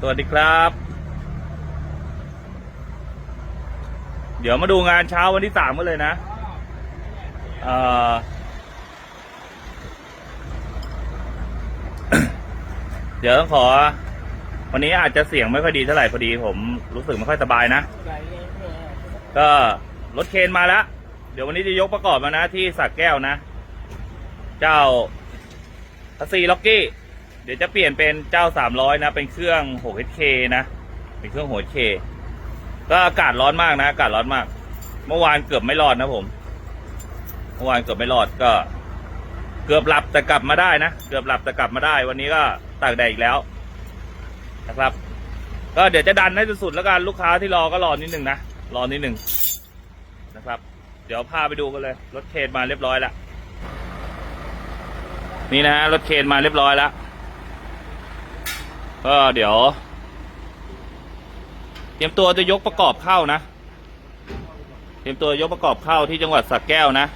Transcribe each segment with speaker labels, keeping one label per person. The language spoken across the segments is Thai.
Speaker 1: สวัสดีครับ เดี๋ยวมาดูงานเช้าวันที่สามกันเลยนะเอ่อเดี๋ยวต้องขอ วันนี้อาจจะเสียงไม่ค่อยดีเท่าไหร่พอดีผมรู้สึกไม่ค่อยสบายนะ ก็รถเคนมาแล้ว เดี๋ยววันนี้จะยกประกอบมานะที่สักแก้วนะ เจ้าทัซีล็อกกี้ เดี๋ยวจะเปลี่ยนเป็นเจ้าสามร้อยนะ เป็นเครื่อง 6HK นะ เป็นเครื่อง 6HK ก็อากาศร้อนมากนะ อากาศร้อนมาก เมื่อวานเกือบไม่รอดนะผม เมื่อวานเกือบไม่รอดก็ เกือบหลับแต่กลับมาได้นะ เกือบหลับแต่กลับมาได้ วันนี้ก็ตากแดดอีกแล้วนะครับ ก็เดี๋ยวจะดันให้สุดๆแล้วกันลูกค้าที่รอก็รอนิดหนึ่งนะ รอนิดหนึ่งนะครับ เดี๋ยวพาไปดูกันเลย รถเคนมาเรียบร้อยแล้ว นี่นะฮะรถเคนมาเรียบร้อยแล้ว ก็เดี๋ยว เตรียมตัวจะยกประกอบเข้านะ เตรียมตัวยกประกอบเข้าที่จังหวัดสระแก้วนะ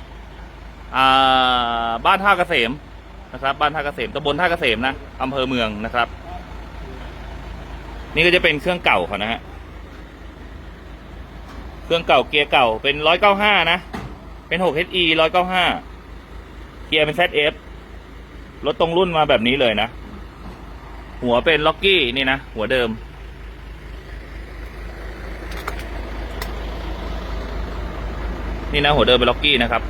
Speaker 1: อ่า บ้านท่าเกษมนะครับ บ้านท่าเกษมตำบลท่าเกษมนะอำเภอเมืองนะครับ นี่ก็จะเป็นเครื่องเก่าเขานะฮะ เครื่องเก่าเกียร์เก่าเป็นร้อยเก้าห้านะ เป็นหก HE ร้อยเก้าห้าเกียร์เป็น ZF รถตรงรุ่นมาแบบนี้เลยนะ หัวเป็นล็อกกี้นี่นะ หัวเดิม นี่นะ หัวเดิมเป็นล็อกกี้นะครับ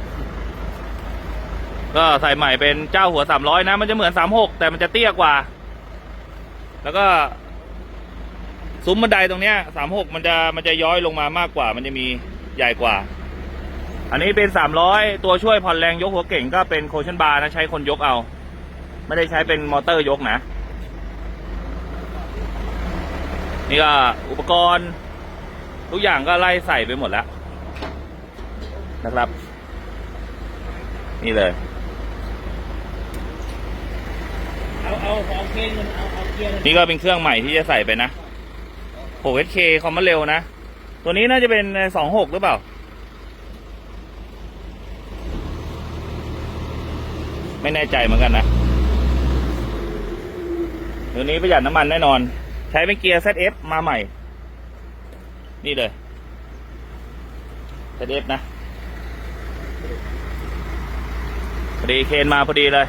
Speaker 1: ก็ใส่ใหม่เป็นเจ้าหัวสามร้อยนะ มันจะเหมือนสามหกแต่มันจะเตี้ยกว่า แล้วก็ซุ้มบันไดตรงเนี้ยสามหกมันจะมันจะย้อยลงมามากกว่า มันจะมีใหญ่กว่า อันนี้เป็นสามร้อยตัวช่วยผ่อนแรงยกหัวเก่งก็เป็นโคชันบาร์นะใช้คนยกเอา ไม่ได้ใช้เป็นมอเตอร์ยกนะ นี่ก็อุปกรณ์ ทุกอย่างก็ไล่ใส่ไปหมดแล้วนะครับ นี่เลย
Speaker 2: เอาเอาเอาเคนมันเอาเอาเกียร์
Speaker 1: นี่ก็เป็นเครื่องใหม่ที่จะใส่ไปนะ 6HK คอมมานเร็วนะ ตัวนี้น่าจะเป็น 26 หรือเปล่า ไม่แน่ใจเหมือนกันนะตัวนี้ประหยัดน้ำมันแน่นอนใช้เป็นเกียร์ ZF มาใหม่ นี่เลย ZF นะพอดีเคนมาพอดีเลย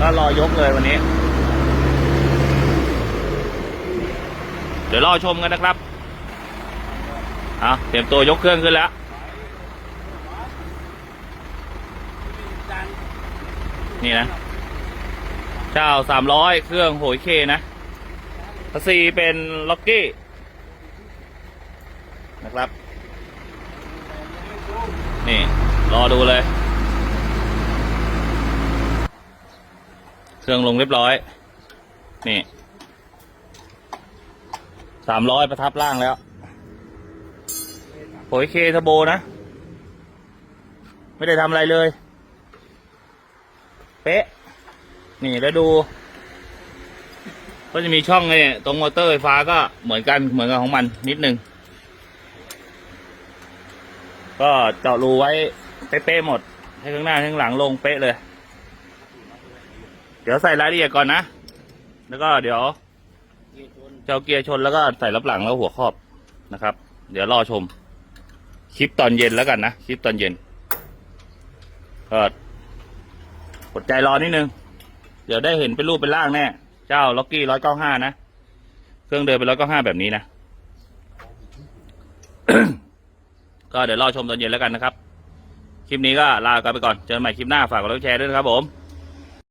Speaker 1: ก็รอยกเลยวันนี้ เดี๋ยวรอชมกันนะครับเอาเตรียมตัวยกเครื่องขึ้นแล้วนี่นะ เจ้าสามร้อยเครื่องโหยเคนะ พัซีเป็นล็อกกี้นะครับ นี่ รอดูเลย เครื่องลงเรียบร้อย นี่สามร้อยประทับล่างแล้วโหยเคทโบนะ ไม่ได้ทำอะไรเลย เป๊ะ นี่แล้วดู ก็จะมีช่องเนี่ยตรงมอเตอร์ไฟฟ้าก็เหมือนกันเหมือนกับของมันนิดนึง ก็เจาะรูไว้เป๊ะๆหมด ให้ข้างหน้าข้างหลังลงเป๊ะเลย เดี๋ยวใส่รายละเอียดก่อนนะ แล้วก็เดี๋ยว
Speaker 2: เจะ
Speaker 1: เอาเกียร์ชนแล้วก็ใส่รับหลังแล้วหัวครอบนะครับ เดี๋ยวรอชม คลิปตอนเย็นแล้วกันนะ คลิปตอนเย็นก็กดใจรอนิดนึง เดี๋ยวได้เห็นเป็นรูปเป็นร่างแน่ เจ้าล็อกกี้ร้อยเก้าห้านะ เครื่องเดินเป็นร้อยเก้าห้าแบบนี้นะ ก็เดี๋ยวรอชมตอนเย็นแล้วกันนะครับ คลิปนี้ก็ลากันไปก่อน เจอกันใหม่คลิปหน้าฝากกดไลค์แชร์ด้วยนะครับผม